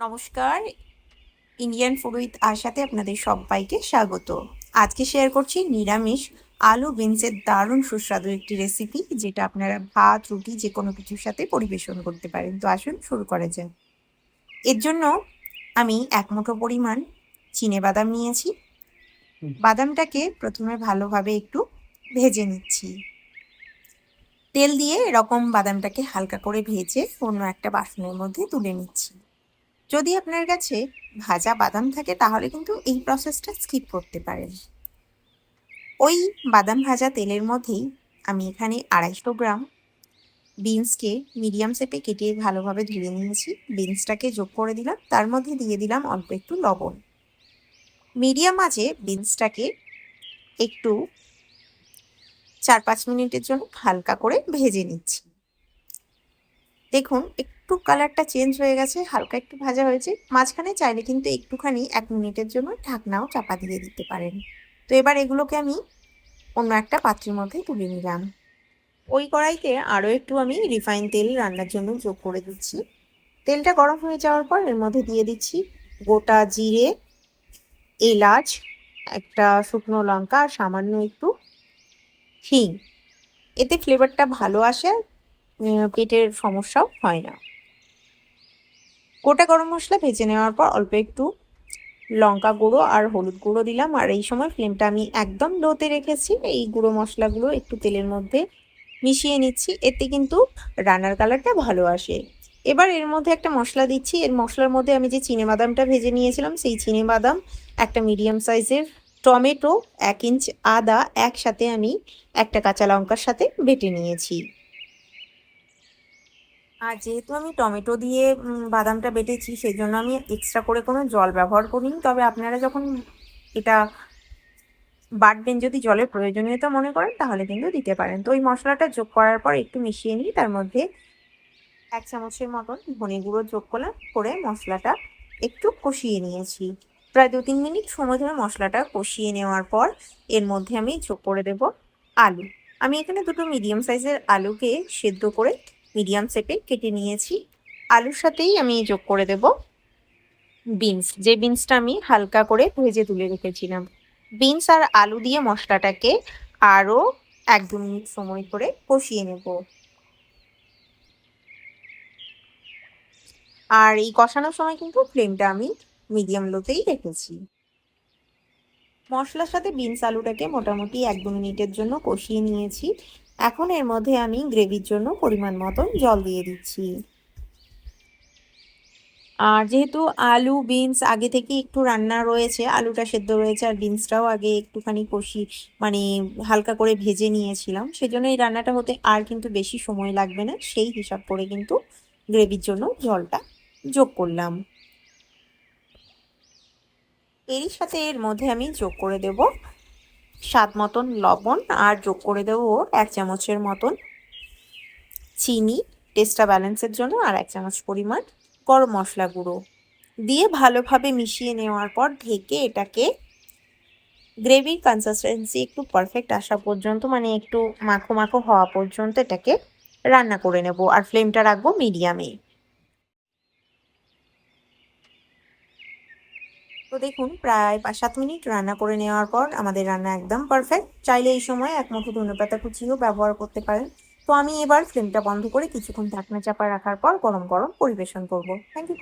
নমস্কার। Indian food with আশাতে আপনাদের সবাইকে স্বাগত। আজকে শেয়ার করছি নিরামিষ আলু বিনসের দারুণ সুস্বাদু একটি রেসিপি যেটা আপনারা ভাত রুটি যে কোনো কিছুর সাথে পরিবেশন করতে পারেন। তো আসুন শুরু করা যাক। এর জন্য আমি এক মুঠো পরিমাণ চিনে বাদাম নিয়েছি। বাদামটাকে প্রথমে ভালোভাবে একটু ভেজে নিচ্ছি। তেল দিয়ে এরকম বাদামটাকে হালকা করে ভেজে অন্য একটা বাসনের মধ্যে তুলে নিচ্ছি। যদি আপনার কাছে ভাজা বাদাম থাকে, তাহলে কিন্তু এই প্রসেসটা স্কিপ করতে পারেন। ওই বাদাম ভাজা তেলের মধ্যেই আমি এখানে আড়াইশো গ্রাম বিনসকে মিডিয়াম শেপে কেটে ভালোভাবে ধুয়ে নিয়েছি। বিনসটাকে যোগ করে দিলাম, তার মধ্যে দিয়ে দিলাম অল্প একটু লবণ। মিডিয়াম আঁচে বিনসটাকে একটু চার পাঁচ মিনিটের জন্য হালকা করে ভেজে নিচ্ছি। দেখুন একটু কালারটা চেঞ্জ হয়ে গেছে, হালকা একটু ভাজা হয়েছে। মাঝখানে চাইলে কিন্তু একটুখানি এক মিনিটের জন্য ঢাকনাও চাপা দিয়ে দিতে পারেন। তো এবার এগুলোকে আমি অন্য একটা পাত্রের মধ্যে তুলে নিলাম। ওই কড়াইতে আরও একটু আমি রিফাইন তেল রান্নার জন্য যোগ করে দিচ্ছি। তেলটা গরম হয়ে যাওয়ার পর এর মধ্যে দিয়ে দিচ্ছি গোটা জিরে, এলাচ, একটা শুকনো লঙ্কা আর সামান্য একটু হিং। এতে ফ্লেভারটা ভালো আসে পেটের সমস্যাও হয় না। গোটা গরম মশলা ভেজে নেওয়ার পর অল্প একটু লঙ্কা গুঁড়ো আর হলুদ গুঁড়ো দিলাম। আর এই সময় ফ্লেমটা আমি একদম লোতে রেখেছি। এই গুঁড়ো মশলাগুলো একটু তেলের মধ্যে মিশিয়ে নিচ্ছি। এতে কিন্তু রান্নার কালারটা ভালো আসে। এবার এর মধ্যে একটা মশলা দিচ্ছি। এর মশলার মধ্যে আমি যে চিনে বাদামটা ভেজে নিয়েছিলাম, সেই চিনে বাদাম, একটা মিডিয়াম সাইজের টমেটো, এক ইঞ্চ আদা, একসাথে আমি একটা কাঁচা লঙ্কার সাথে বেটে নিয়েছি। আর যেহেতু আমি টমেটো দিয়ে বাদামটা বেটেছি সেই জন্য আমি এক্সট্রা করে কোনো জল ব্যবহার করিনি। তবে আপনারা যখন এটা বাটবেন, যদি জলের প্রয়োজনীয়তা মনে করেন, তাহলে কিন্তু দিতে পারেন। তো ওই মশলাটা যোগ করার পর একটু মিশিয়ে নিই তার মধ্যে এক চামচের মতন ধনে গুঁড়ো যোগ করলাম, করে মশলাটা একটু কষিয়ে নিয়েছি। প্রায় দু তিন মিনিট সময় ধরে মশলাটা কষিয়ে নেওয়ার পর এর মধ্যে আমি যোগ করে দেব আলু। আমি এখানে দুটো মিডিয়াম সাইজের আলুকে সেদ্ধ করে মিডিয়াম শেপে কেটে নিয়েছি। আলুর সাথেই আমি যোগ করে দেব বিনস। যে বিনসটা আমি হালকা করে ভেজে তুলে রেখেছিলাম। বিনস আর আলু দিয়ে মশলাটাকে আরও এক দু মিনিট সময় করে কষিয়ে নেব। আর এই কষানোর সময় কিন্তু ফ্লেমটা আমি মিডিয়াম লোতেই রেখেছি। মশলার সাথে বিনস আলুটাকে মোটামুটি এক দু মিনিটের জন্য কষিয়ে নিয়েছি। এখন এর মধ্যে আমি গ্রেভির জন্য পরিমাণ মতন জল দিয়ে দিচ্ছি। আর যেহেতু আলু, বিনস আগে থেকে একটু রান্না রয়েছে, আলুটা সেদ্ধ রয়েছে আর বিনসটাও আগে একটুখানি কষি মানে হালকা করে ভেজে নিয়েছিলাম, সেজন্য এই রান্নাটা হতে আর কিন্তু বেশি সময় লাগবে না, সেই হিসাব করে কিন্তু গ্রেভির জন্য জলটা যোগ করলাম। এরই সাথে এর মধ্যে আমি যোগ করে দেব স্বাদ মতন লবণ আর যোগ করে দেব এক চামচের মতন চিনি টেস্টটা ব্যালেন্সের জন্য আর এক চামচ পরিমাণ গরম মশলা গুঁড়ো। দিয়ে ভালোভাবে মিশিয়ে নেওয়ার পর ঢেকে এটাকে গ্রেভির কনসিস্টেন্সি একটু পারফেক্ট আসা পর্যন্ত মানে একটু মাখো মাখো হওয়া পর্যন্ত এটাকে রান্না করে নেব। আর ফ্লেমটা রাখব মিডিয়ামে তো দেখুন, প্রায় পাঁচ সাত মিনিট রান্না করে নেওয়ার পর আমাদের রান্না একদম পারফেক্ট চাইলে এই সময় এক মুঠো ধনেপাতা কুচিও ব্যবহার করতে পারেন। তো আমি এবার ফ্লেমটা বন্ধ করে কিছুক্ষণ ঢাকনা চাপা রাখার পর গরম গরম পরিবেশন করব। Thank you